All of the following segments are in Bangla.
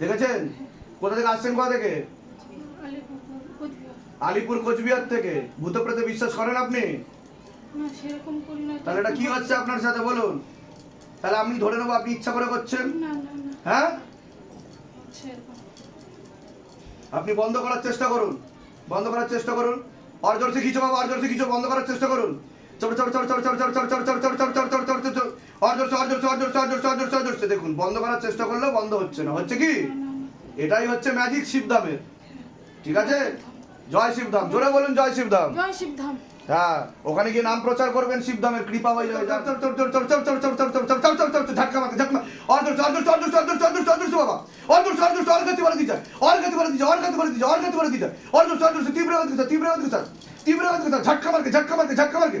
দেখেছেন? কোথা থেকে আসছেন কোথা থেকে? আলিপুর কোচবিহার থেকে। ভূত প্রেতে বিশ্বাস করেন আপনি? তাহলে এটা কি হচ্ছে আপনার সাথে বলুন? তাহলে আমি ধরে নেব আপনি ইচ্ছা করে করছেন? হ্যাঁ? আপনি বন্ধ করার চেষ্টা করুন। বন্ধ করার চেষ্টা করুন। অর্জর সে কিছু বাবা অর্জর সে কিছু বন্ধ করার চেষ্টা করুন। দেখুন বন্ধ করার চেষ্টা করলেও বন্ধ হচ্ছে না হচ্ছে কি এটাই হচ্ছে ম্যাজিক শিবধামের ঠিক আছে জয় শিবধাম জোরে বলুন জয় শিবধাম জয় শিবধাম হ্যাঁ ওখানে গিয়ে নাম প্রচার করবেন শিবধামের কৃপা হয়ে যাবে ঝাটকা মাকে ঝাটকা অর্ধ অর্ধ অর্ধ অর্ধ বাবা অর্ধ অর্ধ বলে দিচ্ছে অর্ধ বলে দিচ্ছে অর্ধ বলে দিচ্ছে অর্ধ বলে দিচ্ছে অর্ধ অর্ধ তীব্র তীব্র তীব্র তীব্র ঝাটকা মার্কে ঝাটকা মার্কে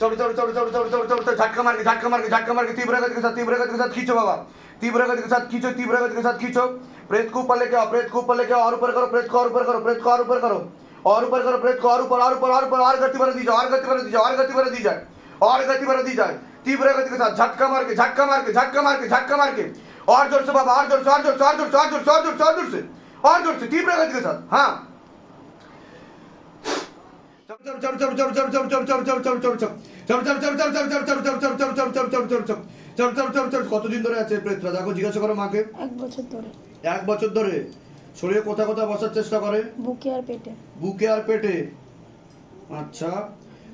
चौड़ी चौड़ी चौड़ी चौड़ी चौड़ी चौड़ी चौड़ी झटका मार के झटका मार के झटका मार के तीव्र गति के साथ तीव्र गति के साथ खींचो बाबा तीव्र गति के साथ खींचो तीव्र गति के साथ खींचो प्रेत को ऊपर लेके आओ प्रेत को ऊपर लेके आओ और ऊपर करो प्रेत को और ऊपर करो प्रेत को और ऊपर करो और ऊपर करो प्रेत को और ऊपर और ऊपर और ऊपर और गति भर दीजिए और गति भर दीजिए और गति भर दीजिए और गति भर दीजिए तीव्र गति के साथ झटका मार के झटका मार के झटका मार के झटका मार के और ज़ोर से बाबा और ज़ोर से और ज़ोर से और ज़ोर से और ज़ोर से और ज़ोर से और ज़ोर से तीव्र गति के साथ हाँ কতদিন ধরে আছে প্রেতরা? দেখো জিজ্ঞাসা করো মাকে। এক বছর ধরে। এক বছর ধরে? শরীরে কোথা কোথায় বসার চেষ্টা করে? বুকে আর পেটে। বুকে আর পেটে? আচ্ছা।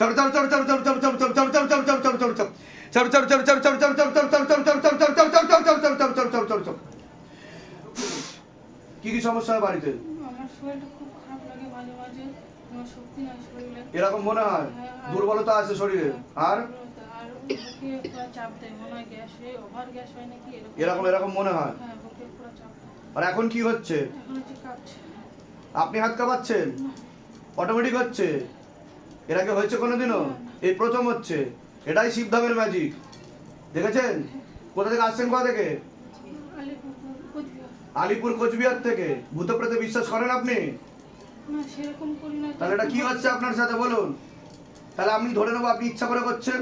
चढ़ চড় কি কি সমস্যা হয় বাড়িতে আমার শরীরটা খুব খারাপ লাগে মাঝে মাঝে আমার শক্তি নাই শরীরে এরকম মনে হয় দুর্বলতা আছে শরীরে আর আর বুকে পুরো চাপ দেয় মনে হয় গ্যাস হয়ে ওভার গ্যাস হয় নাকি এরকম এরকম মনে হয় হ্যাঁ বুকে পুরো চাপ দেয় আর এখন কি হচ্ছে এখন হচ্ছে আপনি হাত কাঁপাচ্ছেন অটোমেটিক হচ্ছে এর আগে হয়েছে কোনোদিনও এই প্রথম হচ্ছে এটাই শিবধামের ম্যাজিক দেখেছেন কোথা থেকে আসছেন কোথা থেকে আলিপুর কোচবিহার থেকে ভূত বিশ্বাস করেন আপনি তাহলে এটা কি হচ্ছে আপনার সাথে বলুন তাহলে আমি ধরে নেব আপনি ইচ্ছা করে করছেন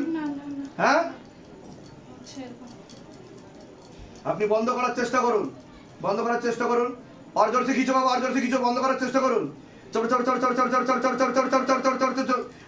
হ্যাঁ আপনি বন্ধ করার চেষ্টা করুন বন্ধ করার চেষ্টা করুন অর্জর কিছু বাবা অর্জর কিছু বন্ধ করার চেষ্টা করুন চড় চড় চড় চড় চড় চড় চড় চড় চড় চড় চড় চড় চড় চড়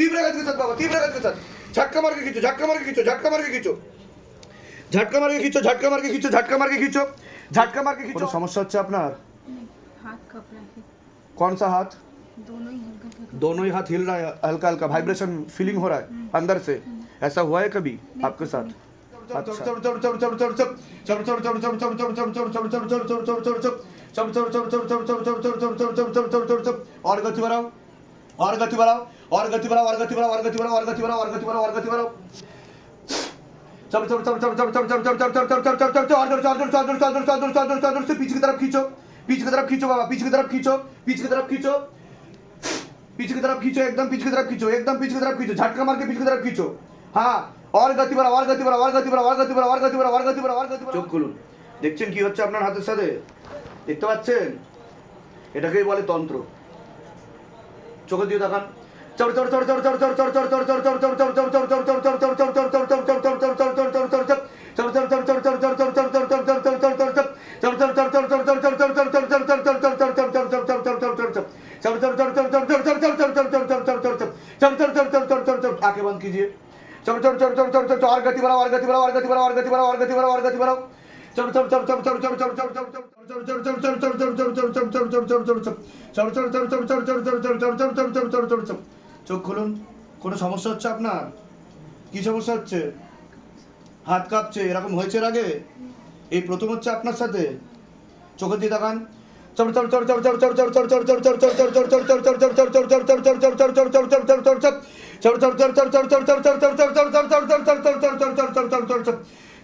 तीव्र गति के साथ बाबा तीव्र गति के साथ झटका मार के खींचो झटका मार के खींचो झटका मार के खींचो ঝাটকা মারকে খিচো ঝাটকা মারকে খিচো ঝাটকা মারকে খিচো ঝাটকা মারকে খিচো সমস্যা হচ্ছে আপনার हाथ कप रहा है कौन सा हाथ दोनों ही हल्का हल्का दोनों ही हाथ हिल रहा है हल्का हल्का वाइब्रेशन फीलिंग हो रहा है अंदर से ऐसा हुआ है कभी आपके साथ और गति बढ़ाओ और गति बढ़ाओ और गति बढ़ाओ और गति बढ़ाओ और गति बढ़ाओ और गति बढ़ाओ और गति बढ़ाओ और गति बढ़ाओ चलो चलो चलो चलो चलो चलो चलो चलो चलो चलो चलो चलो चलो और जोर चलो जोर चलो जोर चलो जोर चलो जोर से पीछे की तरफ खींचो पीछे की तरफ खींचो बाबा पीछे की तरफ खींचो पीछे की तरफ खींचो पीछे की तरफ खींचो एकदम पीछे की तरफ खींचो एकदम पीछे की तरफ खींचो झटका मार के पीछे की तरफ खींचो हाँ और गति बढ़ाओ और गति बढ़ाओ और गति बढ़ाओ और गति बढ़ाओ और गति बढ़ाओ और गति बढ़ाओ और गति बढ़ाओ চোখ খুলুন দেখছেন কি হচ্ছে আপনার হাতের সাথে দেখতে পাচ্ছেন এটাকেই বলে তন্ত্র চোখের দিকে তাকান आँखें बंद कीजिए चलो चलो चलो चलो चलो और गति बढ़ाओ और गति बढ़ाओ और गति बढ़ाओ और गति बढ़ाओ और गति बढ़ाओ और गति बढ़ाओ চোখ খুলুন। কোনো সমস্যা হচ্ছে আপনার? কি সমস্যা হচ্ছে? হাত কাঁপছে, এরকম হয়েছে এর আগে? এই প্রথম হচ্ছে আপনার সাথে? চোখের দিয়ে দেখান চর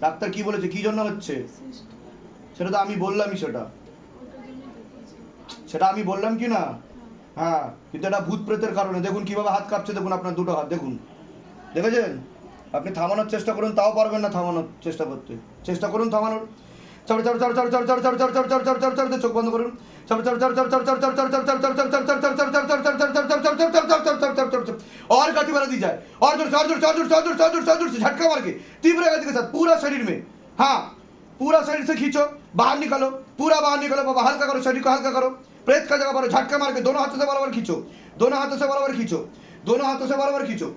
ডাক্তার কি বলেছে কি জন্য হচ্ছে সেটা তো আমি বললামই সেটা সেটা আমি বললাম কি না হ্যাঁ কিন্তু এটা ভূত প্রেতের কারণে দেখুন কীভাবে হাত কাঁপছে দেখুন আপনার দুটো হাত দেখুন দেখেছেন আপনি থামানোর চেষ্টা করুন তাও পারবেন না থামানোর চেষ্টা করতে চেষ্টা করুন থামানোর চড় চড় চড় চড় চড় চড় চড় চড় চড় চড় চড় চড় চোখ বন্ধ করুন और गति बढ़ा दी जाए। और झटका मार के तीव्र गति के साथ पूरा शरीर में। हाँ पूरा शरीर से खींचो, बाहर निकलो, पूरा बाहर निकलो, बाबा, हल्का करो, शरीर को हल्का करो, प्रेत का जगह झटका मार के दोनों हाथों से बराबर खींचो, दोनों हाथों से बराबर खींचो, दोनों हाथों से बराबर खींचो।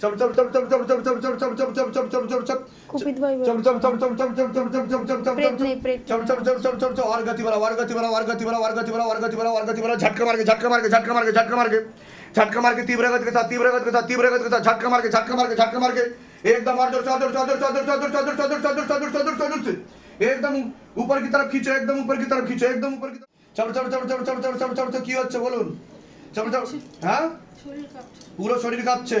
চপ চপ চপ চপ চপ চপ চপ চপ চপ চপ চপ চপ চপ চপ চপ কুপিত ভাই চপ চপ চপ চপ চপ চপ চপ চপ চপ চপ চপ চপ চপ চপ চপ চপ চপ और गति वाला और गति वाला और गति वाला और गति वाला और गति वाला और गति वाला झटका मार के झटका मार के झटका मार के झटका मार के झटका मार के तीव्र गति के साथ तीव्र गति के साथ तीव्र गति के साथ झटका मार के झटका मार के झटका मार के एकदम और जोर जोर जोर जोर जोर जोर जोर जोर जोर जोर जोर जोर जोर जोर एकदम ऊपर की तरफ खींचो एकदम ऊपर की तरफ खींचो एकदम ऊपर की चलो चलो चलो चलो चलो चलो चलो चलो কি হচ্ছে বলুন চলো চলো হ্যাঁ পুরো শরীর কাঁপছে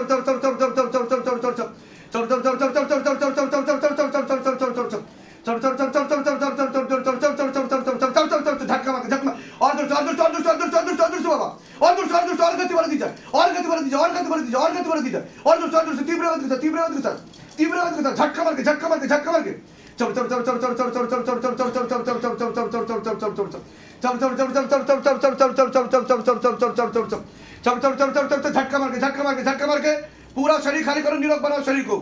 झटका मार झटका मार झटका मार पूरा शरीर खाली करो निरोग शरीर को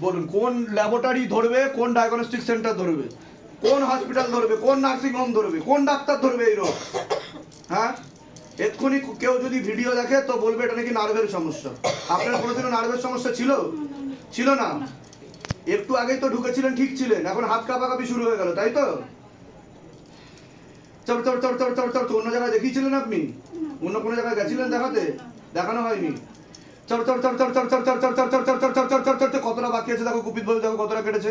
বলুন, কোন ল্যাবরেটরি ধরবে, কোন ডায়াগনস্টিক সেন্টার ধরবে, কোন হসপিটাল ধরবে, কোন নার্সিং হোম ধরবে, কোন ডাক্তার ধরবে এই রোগ হ্যাঁ? এক্ষুনি কেউ যদি ভিডিও দেখে তো বলবে এটা নাকি নার্ভের সমস্যা আপনার কোনোদিনও নার্ভের সমস্যা ছিল ছিল না একটু আগেই তো ঢুকেছিলেন ঠিক ছিলেন এখন হাত কাঁপাকাঁপি শুরু হয়ে গেল তাই তো চর চর চর চর চর চর অন্য জায়গায় দেখিয়েছিলেন আপনি অন্য কোনো জায়গায় গেছিলেন দেখাতে দেখানো হয়নি চর চর চর চর চর চর চর চর চর চর চর চর চর চর চর চর কতটা বাকি আছে দেখো চর চর দেখো কতটা কেটেছে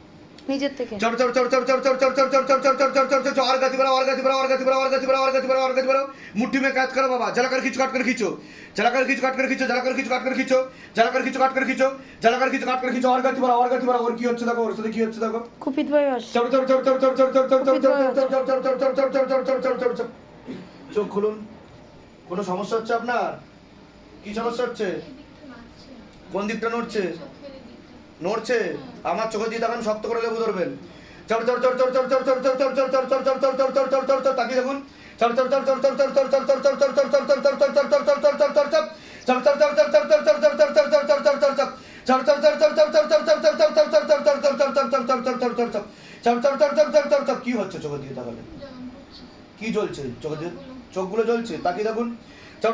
আর হচ্ছে দেখো ওর কি হচ্ছে দেখো চড় চোখ খুলুন কোনো সমস্যা হচ্ছে আপনার কি সমস্যা হচ্ছে কোন দিকটা নড়ছে নড়ছে আমার চোখে দিয়ে দেখেন শক্ত করে লেবু ধরবেন চর চড় চর চর চর চর চর চর চর চর চর চর চর চর চর চর চর চর তাকিয়ে দেখুন চড় চর চর চর চর চর চর চর চর চর চর চর চর চর চর চর চর চর চর চর কি হচ্ছে চোখে দিয়ে তাহলে কি জ্বলছে চোখে দিয়ে চোখগুলো জ্বলছে তাকিয়ে দেখুন চর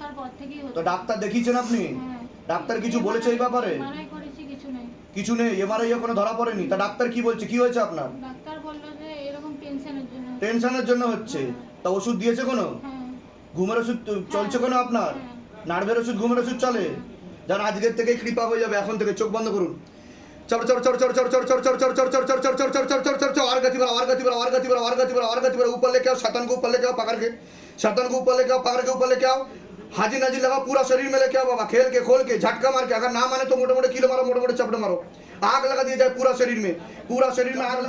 তারপর তো ডাক্তার দেখিয়েছেন আপনি ডাক্তার কিছু বলেছে এই ব্যাপারে কিছু নেই এমআরআই কোনো ধরা পড়েনি তা ডাক্তার কি বলছে কি হয়েছে আপনার ডাক্তার বলল যে এরকম টেনশনের জন্য টেনশনের জন্য হচ্ছে তা ওষুধ দিয়েছে কোনো ঘুমের ওষুধ চলছে কোনো আপনার নার্ভের ওষুধ ঘুমের ওষুধ চলে যার আজকের থেকে কৃপা হয়ে যাবে এখন থেকে চোখ বন্ধ করুন চড় চর চড় চড় চড় চড় চড় চড় চড় চড় চড় চড় চড় চড় চর चढ़ চর और गति बढ़ाओ और गति बढ़ाओ और गति बढ़ाओ और गति बढ़ाओ और गति बढ़ाओ ऊपर लेके आओ शैतान को ऊपर लेके आओ पकड़ के शैतान को ऊपर लेके हाजी नाजी लगा पूरा शरीर में लेके आओ बाबा खेल के खोल के झटका मार के अगर ना माने तो मोटे मोटे किलो मारो मोटे मोटे चपड़े मारो आग लगा दिया जाए पूरा शरीर में पूरा शरीर में आग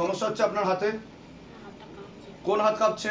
সমস্যা হচ্ছে আপনার হাতে কোন হাত কাঁপছে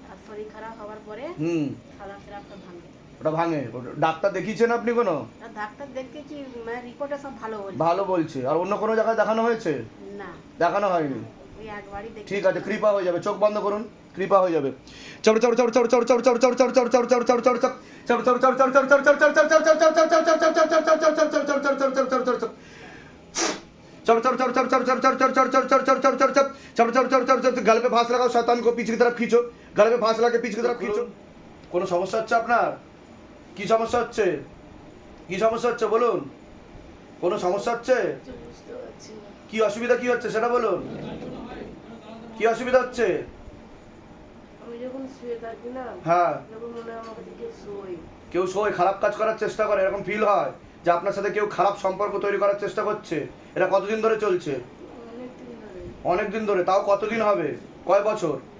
শরীর খারাপ হওয়ার পরে হুম সাদা সিরাপটা ভাঙে ওটা ভাঙে ওটা- ডাক্তার দেখিয়েছেন আপনি কোনো আর ডাক্তার দেখতেছি মানে রিপোর্টে সব ভালো বলছে ভালো বলছে আর অন্য কোনো জায়গায় দেখানো হয়েছে না দেখানো হয়নি ওই একবারই দেখি ঠিক আছে কৃপা হয়ে যাবে চোখ বন্ধ করুন কৃপা হয়ে যাবে চড় চড় চড় চড় চড় চড় চড় চড় চড় চড় চড় চড় চড় চড় চড় চড় চড় চড় চড় চড় চড় চড় চড় চড় চড় চড় চড় চড় চড় চড় চড় চড় চড় চড় চড় চড় চড় চড় চড় চড় চড় চড় चढ़ चढ़ चढ़ चढ़ चढ़ चढ़ चढ़ चढ़ चढ़ चढ़ चढ़ चढ़ चढ़ चढ़ चढ़ चढ़ चढ़ चढ़ गले पे फांस लगाओ शैतान को पीछे की तरफ खींचो गले पे फांस लगा के पीछे की तरफ खींचो কোনো সমস্যা হচ্ছে আপনার কি সমস্যা হচ্ছে কি সমস্যা হচ্ছে বলুন কোনো সমস্যা হচ্ছে বুঝতে পারছি না কি অসুবিধা কি হচ্ছে সেটা বলুন কি অসুবিধা হচ্ছে আমি যখন শুয়ে থাকি না হ্যাঁ যখন মনে হয় আমাকে দিকে শোই কেউ সবাই খারাপ কাজ করার চেষ্টা করে এরকম ফিল হয় যে আপনার সাথে কেউ খারাপ সম্পর্ক তৈরি করার চেষ্টা করছে এটা কতদিন ধরে চলছে অনেক দিন ধরে অনেক দিন ধরে তাও কতদিন হবে কয় বছর উম, প্রায়